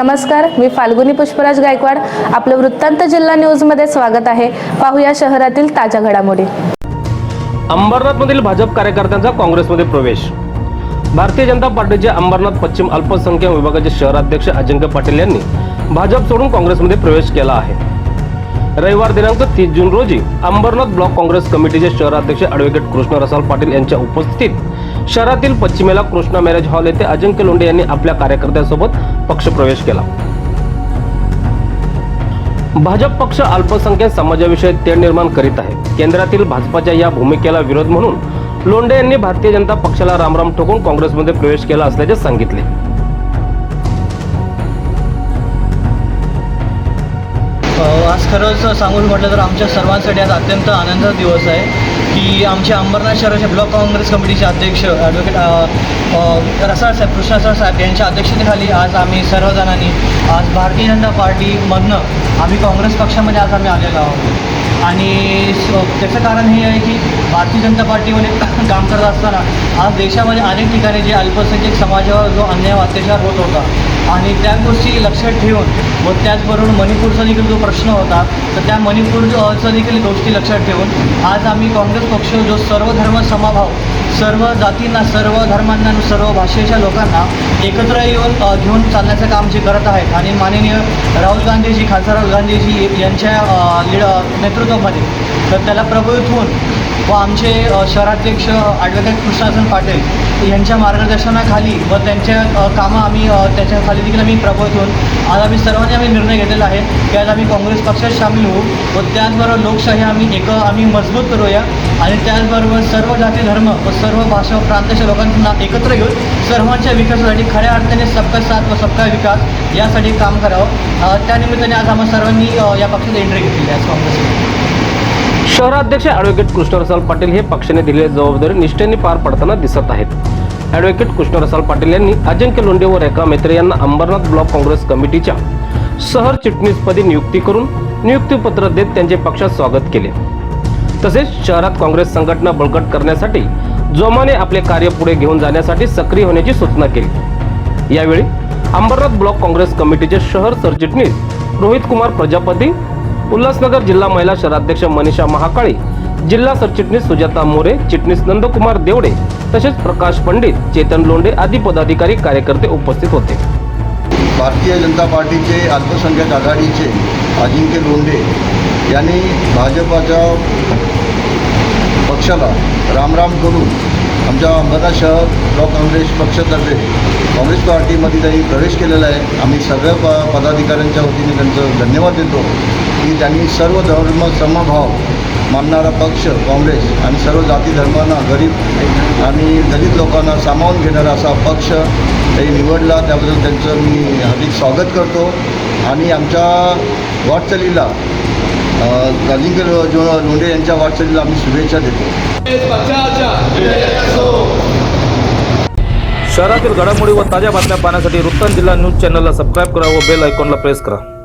नमस्कार मी फाल्गुनी पुष्पराज गायकवाड. आपलं वृत्तांत जिल्हा न्यूजमध्ये स्वागत आहे. पाहूया शहरातील ताज्या घडामोडी. अंबरनाथमधील भाजप कार्यकर्त्यांचा काँग्रेसमध्ये प्रवेश. भारतीय जनता पार्टीचे अंबरनाथ पश्चिम अल्पसंख्याक विभागाचे शहराध्यक्ष अजिंक्य पाटील यांनी भाजप सोडून काँग्रेसमध्ये प्रवेश केला आहे. रविवार दिनांक तीस जून रोजी अंबरनाथ ब्लॉक काँग्रेस कमिटीचे शहराध्यक्ष ॲडव्होकेट कृष्ण रसाल पाटील यांच्या उपस्थितीत शहरातील पश्चिमेला कृष्णा मॅरेज हॉल येथे अजिंक्य लोंढे यांनी आपल्या कार्यकर्त्यांसोबत पक्षप्रवेश केला. भाजप पक्ष अल्पसंख्याक समाजाविषयी तेढ निर्माण करीत आहे. केंद्रातील भाजपाच्या या भूमिकेला विरोध म्हणून लोंढे यांनी भारतीय जनता पक्षाला रामराम ठोकून काँग्रेसमध्ये प्रवेश केला असल्याचे सांगितले. आज खरंच सांगून म्हटलं तर आमच्या सर्वांसाठी आज अत्यंत आनंदाचा दिवस आहे. की आमच्या अंबरनाथ शहराच्या ब्लॉक काँग्रेस कमिटीचे अध्यक्ष ॲडव्होकेट रसाळ साहेब कृष्णसर साहेब यांच्या अध्यक्षतेखाली आज आम्ही सर्वजणांनी आज भारतीय जनता पार्टीमधनं आम्ही काँग्रेस पक्षामध्ये आज आम्ही आलेलो आहोत. आणि त्याचं कारण हे आहे की भारतीय जनता पार्टीमध्ये काम करत असताना आज देशामध्ये अनेक ठिकाणी जे अल्पसंख्याक समाजावर जो अन्याय अत्याचार होत होता आणि त्या गोष्टी लक्षात ठेवून व त्याचबरोबर मणिपूरचा देखील जो प्रश्न होता तर त्या मणिपूरचा देखील गोष्टी लक्षात ठेवून आज आम्ही काँग्रेस पक्ष जो सर्व धर्म समभाव सर्व जातींना सर्व धर्मांना सर्व भाषेच्या लोकांना एकत्र येऊन घेऊन चालण्याचं काम जे करत आहेत आणि माननीय राहुल गांधीजी खासदार राहुल गांधीजी यांच्या अ, नेतृत्वामध्ये तर त्याला प्रभावित होऊन व आमचे शहराध्यक्ष ॲडव्होकेट कृष्णासन पाटील यांच्या मार्गदर्शनाखाली व त्यांच्या कामं आम्ही त्याच्याखाली देखील आम्ही प्रभावित होऊन आज आम्ही सर्वांनी आम्ही निर्णय घेतलेला आहे की आज आम्ही काँग्रेस पक्षात सामील होऊ व त्याचबरोबर लोकशाही आम्ही एक आम्ही मजबूत करूया आणि त्याचबरोबर सर्व जाती धर्म व सर्व भाषा व प्रांताच्या लोकांना एकत्र घेऊन सर्वांच्या विकासासाठी खऱ्या अर्थाने सबका साथ व सबका विकास यासाठी काम करावं. त्यानिमित्ताने आज आम्हाला सर्वांनी या पक्षात एंट्री घेतलेली आहे आज काँग्रेसमध्ये. शहराध्यक्ष ॲडव्होकेट कृष्णरसाल पाटील हे पक्षाने दिलेली जबाबदारी निष्ठेने पार पडताना दिसत आहेत. ॲडव्होकेट कृष्णरसाल पाटील यांनी अजिंक्य लोंढे व रेखा मेत्रे यांना अंबरनाथ ब्लॉक काँग्रेस कमिटीच्या शहर चिटणीसपदी नियुक्ती करून नियुक्तीपत्र देत त्यांचे पक्षात स्वागत केले. तसेच शहरात काँग्रेस संघटना बळकट करण्यासाठी जोमाने आपले कार्य पुढे घेऊन जाण्यासाठी सक्रिय होण्याची सूचना केली. यावेळी अंबरनाथ ब्लॉक काँग्रेस कमिटीचे शहर सरचिटणीस रोहित कुमार प्रजापती उल्हासनगर जिल्हा महिला शहराध्यक्ष मनीषा महाकाळी जिल्हा सरचिटणीस सुजाता मोरे चिटणीस नंदकुमार देवडे तसेच प्रकाश पंडित चेतन लोंडे आदी पदाधिकारी कार्यकर्ते उपस्थित होते. भारतीय जनता पार्टीचे अल्पसंख्याक आघाडीचे अजिंक्य लोंढे यांनी भाजपाच्या पक्षाला रामराम करून आमच्या अंबरनाथ शहर ब्लॉक काँग्रेस पक्षातर्फे काँग्रेस पार्टीमध्ये त्यांनी प्रवेश केलेला आहे. आम्ही सगळ्या प पदाधिकाऱ्यांच्या वतीने त्यांचं धन्यवाद देतो. की त्यांनी सर्व धर्म समभाव मानणारा पक्ष काँग्रेस आणि सर्व जाती धर्मांना गरीब आणि दलित लोकांना सामावून घेणारा असा पक्ष त्यांनी निवडला. त्याबद्दल त्यांचं मी हार्दिक स्वागत करतो. आणि आमच्या वाटचालीला अ, जो लोंढे यांच्या वाटचालीला आम्ही शुभेच्छा देतो. शहरातील घडामोडी व ताज्या बातम्या पाहण्यासाठी वृत्तांत जिल्हा न्यूज चॅनलला सबस्क्राईब करा व बेल आयकॉनला प्रेस करा.